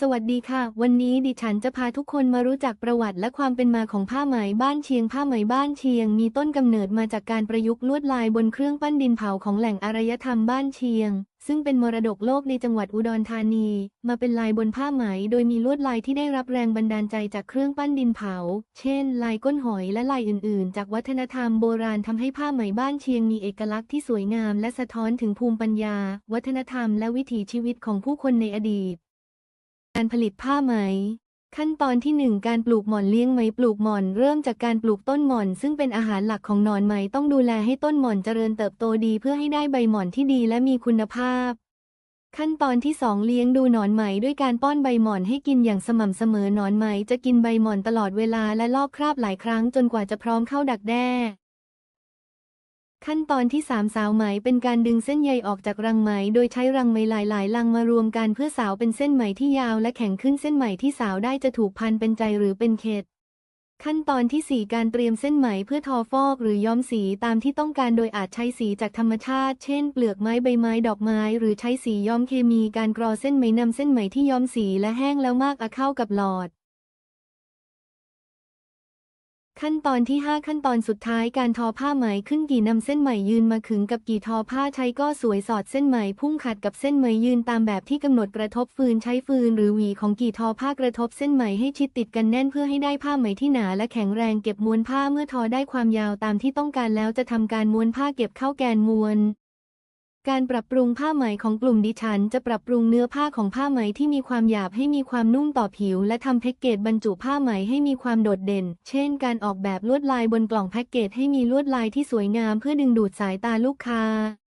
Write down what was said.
สวัสดีค่ะ วันนี้ดิฉันจะพาทุกคนมารู้จักประวัติและความเป็นมาของผ้าไหมบ้านเชียง ผ้าไหมบ้านเชียง มีต้นกำเนิดมาจากการประยุกต์ลวดลายบนเครื่องปั้นดินเผาของแหล่งอารยธรรมบ้านเชียง ซึ่งเป็นมรดกโลกในจังหวัดอุดรธานี มาเป็นลายบนผ้าไหม โดยมีลวดลายที่ได้รับแรงบันดาลใจจากเครื่องปั้นดินเผา เช่น ลายก้นหอยและลายอื่น ๆ จากวัฒนธรรมโบราณทำให้ผ้าไหมบ้านเชียงมีเอกลักษณ์ที่สวยงาม และสะท้อนถึงภูมิปัญญา วัฒนธรรม และวิถีชีวิตของผู้คนในอดีต การผลิตผ้าไหม ขั้นตอนที่ 1 การปลูกหม่อนเลี้ยงไหมปลูกหม่อนเริ่มจากการปลูกต้นหม่อน ซึ่งเป็นอาหารหลักของหนอนไหมต้องดูแลให้ต้นหม่อนเจริญเติบโตดีเพื่อให้ได้ใบหม่อนที่ดีและมีคุณภาพ ขั้นตอนที่ 2 เลี้ยงดูหนอนไหมด้วยการป้อนใบหม่อนให้กินอย่างสม่ำเสมอหนอนไหมจะกินใบหม่อนตลอดเวลาและลอกคราบหลายครั้งจนกว่าจะพร้อมเข้าดักแด้ ขั้นตอนที่ 3 สาวไหมเป็นการดึงเส้นใยออกจากรังไหม โดยใช้รังไหมหลายๆ รังมารวมกันเพื่อสาวเป็นเส้นไหมที่ยาวและแข็งขึ้นเส้นไหมที่สาวได้จะถูกพันเป็นใจหรือเป็นเข็ดขั้นตอนที่ 4 การเตรียมเส้นไหมเพื่อทอฟอกหรือย้อมสีตามที่ต้องการโดยอาจใช้สีจากธรรมชาติ เช่น เปลือกไม้ใบไม้ดอกไม้ หรือใช้สีย้อมเคมีการกรอเส้นไหมนำเส้นไหมที่ย้อมสีและแห้งแล้วมากอะเข้ากับหลอด ขั้นตอนที่ 5 ขั้นตอนสุดท้ายการทอผ้าไหมขึ้นกี่นำเส้นไหมยืนมาขึงกับกี่ทอผ้าใช้ก็สวยสอดเส้นไหมพุ่งขัดกับเส้นไหมยืนตามแบบที่กำหนดกระทบฟืนใช้ฟืนหรือหวีของกี่ทอผ้ากระทบเส้นไหมให้ชิดติดกันแน่นเพื่อให้ได้ผ้าไหมที่หนาและแข็งแรงเก็บม้วนผ้าเมื่อทอได้ความยาวตามที่ต้องการแล้วจะทำการม้วนผ้าเก็บเข้าแกนม้วน การปรับปรุงผ้าไหมของกลุ่มดิฉัน จะปรับปรุงเนื้อผ้าของผ้าไหมที่มีความหยาบให้มีความนุ่มต่อผิว และทำแพ็กเกจบรรจุผ้าไหมให้มีความโดดเด่น เช่น การออกแบบลวดลายบนกล่องแพ็กเกจให้มีลวดลายที่สวยงามเพื่อดึงดูดสายตาลูกค้า